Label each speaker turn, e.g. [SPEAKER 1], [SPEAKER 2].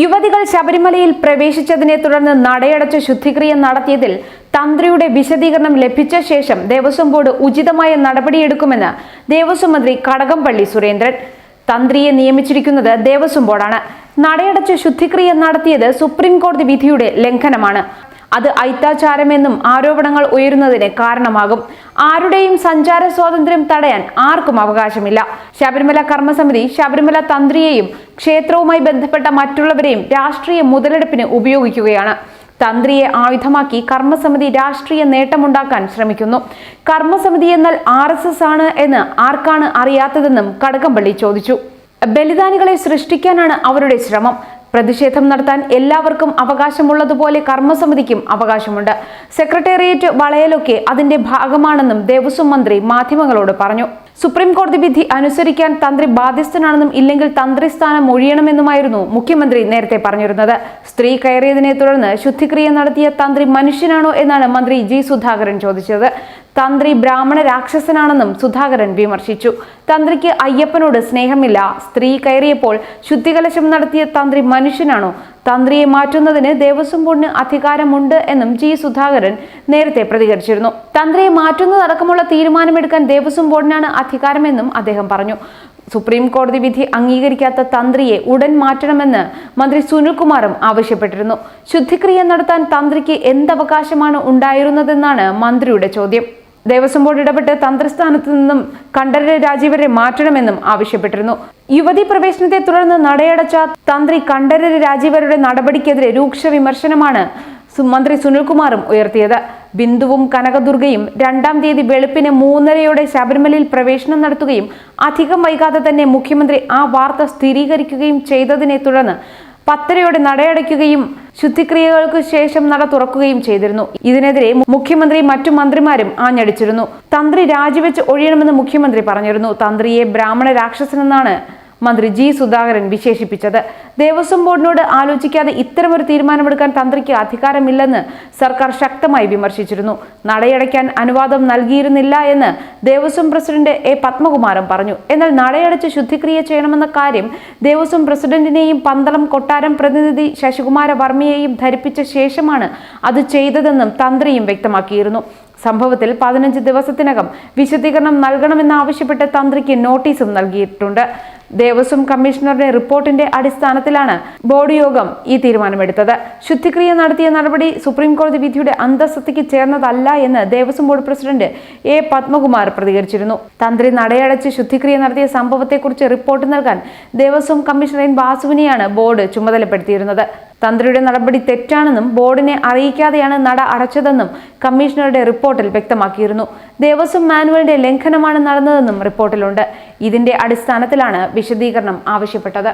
[SPEAKER 1] യുവതികൾ ശബരിമലയിൽ പ്രവേശിച്ചതിനെ തുടർന്ന് നടയടച്ച് ശുദ്ധിക്രിയ നടത്തിയതിൽ തന്ത്രിയുടെ വിശദീകരണം ലഭിച്ച ശേഷം ദേവസ്വം ബോർഡ് ഉചിതമായ നടപടിയെടുക്കുമെന്ന് ദേവസ്വം മന്ത്രി കടകംപള്ളി സുരേന്ദ്രൻ. തന്ത്രിയെ നിയമിച്ചിരിക്കുന്നത് ദേവസ്വം ബോർഡാണ്. നടയടച്ച് ശുദ്ധിക്രിയ നടത്തിയത് സുപ്രീം കോടതി വിധിയുടെ ലംഘനമാണ്. അത് ഐത്താചാരമെന്നും ആരോപണങ്ങൾ ഉയരുന്നതിന് കാരണമാകും. ആരുടെയും സഞ്ചാര സ്വാതന്ത്ര്യം തടയാൻ ആർക്കും അവകാശമില്ല. ശബരിമല കർമ്മസമിതി ശബരിമല തന്ത്രിയെയും ക്ഷേത്രവുമായി ബന്ധപ്പെട്ട മറ്റുള്ളവരെയും രാഷ്ട്രീയ മുതലെടുപ്പിന് ഉപയോഗിക്കുകയാണ്. തന്ത്രിയെ ആയുധമാക്കി കർമ്മസമിതി രാഷ്ട്രീയ നേട്ടമുണ്ടാക്കാൻ ശ്രമിക്കുന്നു. കർമ്മസമിതി എന്നാൽ ആർ എസ് എസ് ആണ് എന്ന് ആർക്കാണ് അറിയാത്തതെന്നും കടകംപള്ളി ചോദിച്ചു. ബലിദാനികളെ സൃഷ്ടിക്കാനാണ് അവരുടെ ശ്രമം. പ്രതിഷേധം നടത്താൻ എല്ലാവർക്കും അവകാശമുള്ളതുപോലെ കർമ്മസമിതിക്കും അവകാശമുണ്ട്. സെക്രട്ടേറിയറ്റ് വളയലൊക്കെ അതിന്റെ ഭാഗമാണെന്നും ദേവസ്വം മന്ത്രി മാധ്യമങ്ങളോട് പറഞ്ഞു. സുപ്രീം കോടതി വിധി അനുസരിക്കാൻ തന്ത്രി ബാധ്യസ്ഥനാണെന്നും ഇല്ലെങ്കിൽ തന്ത്രി സ്ഥാനം ഒഴിയണമെന്നുമായിരുന്നു മുഖ്യമന്ത്രി നേരത്തെ പറഞ്ഞിരുന്നത്. സ്ത്രീ കയറിയതിനെ തുടർന്ന് ശുദ്ധിക്രിയ നടത്തിയ തന്ത്രി മനുഷ്യനാണോ എന്നാണ് മന്ത്രി ജി സുധാകരൻ ചോദിച്ചത്. തന്ത്രി ബ്രാഹ്മണ രാക്ഷസനാണെന്നും സുധാകരൻ വിമർശിച്ചു. തന്ത്രിക്ക് അയ്യപ്പനോട് സ്നേഹമില്ല. സ്ത്രീ കയറിയപ്പോൾ ശുദ്ധികലശം നടത്തിയ തന്ത്രി മനുഷ്യനാണോ? തന്ത്രിയെ മാറ്റുന്നതിന് ദേവസ്വം ബോർഡിന് അധികാരമുണ്ട് എന്നും ജി. സുധാകരൻ നേരത്തെ പ്രതികരിച്ചിരുന്നു. തന്ത്രിയെ മാറ്റുന്നതടക്കമുള്ള തീരുമാനമെടുക്കാൻ ദേവസ്വം ബോർഡിനാണ് അധികാരമെന്നും അദ്ദേഹം പറഞ്ഞു. സുപ്രീം കോടതി വിധി അംഗീകരിക്കാത്ത തന്ത്രിയെ ഉടൻ മാറ്റണമെന്ന് മന്ത്രി സുനിൽകുമാറും ആവശ്യപ്പെട്ടിരുന്നു. ശുദ്ധിക്രിയ നടത്താൻ തന്ത്രിക്ക് എന്തവകാശമാണ് ഉണ്ടായിരുന്നതെന്നാണ് മന്ത്രിയുടെ ചോദ്യം. ദേവസ്വം ബോർഡ് ഇടപെട്ട് തന്ത്രസ്ഥാനത്ത് നിന്നും കണ്ഠരര് രാജീവരെ മാറ്റണമെന്നും ആവശ്യപ്പെട്ടിരുന്നു. യുവതി പ്രവേശനത്തെ തുടർന്ന് നടയടച്ച തന്ത്രി കണ്ഠരര് രാജീവരുടെ നടപടിക്കെതിരെ രൂക്ഷ വിമർശനമാണ് മന്ത്രി സുനിൽകുമാറും ഉയർത്തിയത്. ബിന്ദുവും കനകദുർഗയും രണ്ടാം തീയതി വെളുപ്പിന് മൂന്നരയോടെ ശബരിമലയിൽ പ്രവേശനം നടത്തുകയും അധികം വൈകാതെ തന്നെ മുഖ്യമന്ത്രി ആ വാർത്ത സ്ഥിരീകരിക്കുകയും ചെയ്തതിനെ തുടർന്ന് പത്തരയോടെ നടയടയ്ക്കുകയും ശുദ്ധിക്രിയകൾക്ക് ശേഷം നട തുറക്കുകയും ചെയ്തിരുന്നു. ഇതിനെതിരെ മുഖ്യമന്ത്രി മറ്റു മന്ത്രിമാരും ആഞ്ഞടിച്ചിരുന്നു. തന്ത്രി രാജിവെച്ച് ഒഴിയണമെന്ന് മുഖ്യമന്ത്രി പറഞ്ഞിരുന്നു. തന്ത്രിയെ ബ്രാഹ്മണ രാക്ഷസനെന്നാണ് മന്ത്രി ജി സുധാകരൻ വിശേഷിപ്പിച്ചത്. ദേവസ്വം ബോർഡിനോട് ആലോചിക്കാതെ ഇത്തരമൊരു തീരുമാനമെടുക്കാൻ തന്ത്രിക്ക് അധികാരമില്ലെന്ന് സർക്കാർ ശക്തമായി വിമർശിച്ചിരുന്നു. നടയടയ്ക്കാൻ അനുവാദം നൽകിയിരുന്നില്ല എന്ന് ദേവസ്വം പ്രസിഡന്റ് എ പത്മകുമാരൻ പറഞ്ഞു. എന്നാൽ നടയടച്ച് ശുദ്ധിക്രിയ ചെയ്യണമെന്ന കാര്യം ദേവസ്വം പ്രസിഡന്റിനെയും പന്തളം കൊട്ടാരം പ്രതിനിധി ശശികുമാര വർമ്മയെയും ധരിപ്പിച്ച ശേഷമാണ് അത് ചെയ്തതെന്നും തന്ത്രിയും വ്യക്തമാക്കിയിരുന്നു. സംഭവത്തിൽ പതിനഞ്ച് ദിവസത്തിനകം വിശദീകരണം നൽകണമെന്നാവശ്യപ്പെട്ട് തന്ത്രിക്ക് നോട്ടീസും നൽകിയിട്ടുണ്ട്. ദേവസ്വം കമ്മീഷണറുടെ റിപ്പോർട്ടിന്റെ അടിസ്ഥാനത്തിലാണ് ബോർഡ് യോഗം ഈ തീരുമാനമെടുത്തത്. ശുദ്ധിക്രിയ നടത്തിയ നടപടി സുപ്രീം കോടതി വിധിയുടെ അന്തസ്സത്തിക്ക് ചേർന്നതല്ല എന്ന് Devaswom board president A Padmakumar പ്രതികരിച്ചിരുന്നു. തന്ത്രി നടയടച്ച് ശുദ്ധിക്രിയ നടത്തിയ സംഭവത്തെക്കുറിച്ച് റിപ്പോർട്ട് നൽകാൻ ദേവസ്വം കമ്മീഷണർ എൻ വാസുവിനെയാണ് ബോർഡ് ചുമതലപ്പെടുത്തിയിരുന്നത്. തന്ത്രിയുടെ നടപടി തെറ്റാണെന്നും ബോർഡിനെ അറിയിക്കാതെയാണ് നട അടച്ചതെന്നും കമ്മീഷണറുടെ റിപ്പോർട്ടിൽ വ്യക്തമാക്കിയിരുന്നു. ദേവസ്വം മാനുവലിന്റെ ലംഘനമാണ് നടന്നതെന്നും റിപ്പോർട്ടിലുണ്ട്. ഇതിന്റെ അടിസ്ഥാനത്തിലാണ് വിശദീകരണം ആവശ്യപ്പെട്ടത്